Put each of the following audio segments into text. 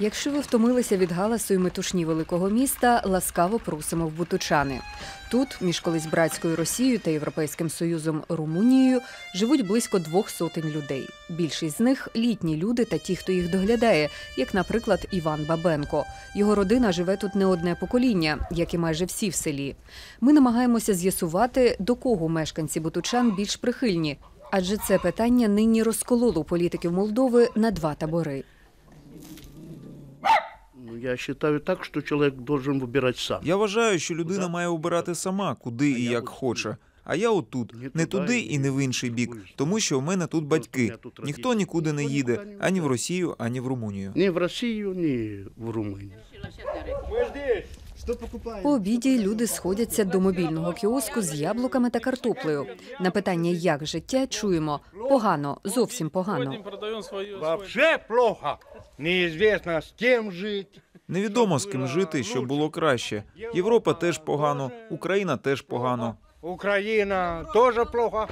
Якщо ви втомилися від галасу і метушні великого міста, ласкаво просимо в Бутучани. Тут, між колись братською Росією та Європейським Союзом Румунією, живуть близько двох сотень людей. Більшість з них літні люди та ті, хто їх доглядає, як, наприклад, Іван Бабенко. Його родина живе тут не одне покоління, як і майже всі в селі. Ми намагаємося з'ясувати, до кого мешканці Бутучан більш прихильні, адже це питання нині розкололо політиків Молдови на два табори. Ну, я считаю так, что человек должен выбирать сам. Я вважаю, що людина має обирати сама, куди і як хоче. А я отут, не туди і не в інший бік, тому що в мене тут батьки. Ніхто нікуди не їде ані в Росію, ані в Румунію. Ни в Россию, ни в Румынию. По обіді люди сходяться до мобільного кіоску з яблуками та картоплею. На питання, як життя, чуємо погано, зовсім погано. Вообще плохо. Неизвестно с кем жить. Невідомо з ким жити, щоб було краще. Європа теж погано, Україна теж погано. Украина тоже плохо.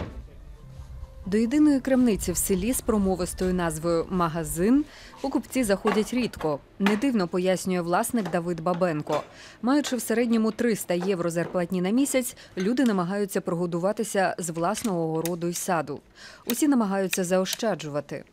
До єдиної крамниці в селі з промовистою назвою Магазин покупці заходять рідко. Не дивно пояснює власник Давид Бабенко. Маючи в середньому 300 євро зарплатні на місяць, люди намагаються прогодуватися з власного городу й саду. Усі намагаються заощаджувати.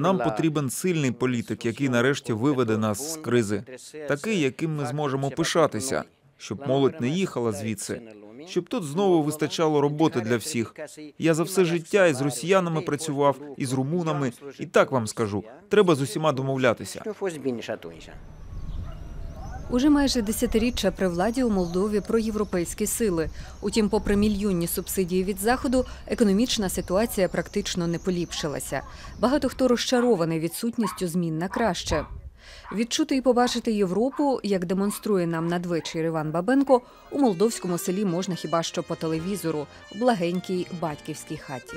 Нам потрібен сильний політик, який нарешті виведе нас з кризи, такий, яким ми зможемо пишатися, щоб молодь не їхала звідси, щоб тут знову вистачало роботи для всіх. Я за все життя із росіянами працював, і з румунами, і так вам скажу, треба з усіма домовлятися. Уже майже десятиріччя при владі у Молдові проєвропейські сили. Утім, попри мільйонні субсидії від заходу, економічна ситуація практично не поліпшилася. Багато хто розчарований відсутністю змін на краще. Відчути і побачити Європу, як демонструє нам надвечір Іван Бабенко, у молдовському селі можна хіба що по телевізору в благенькій батьківській хаті.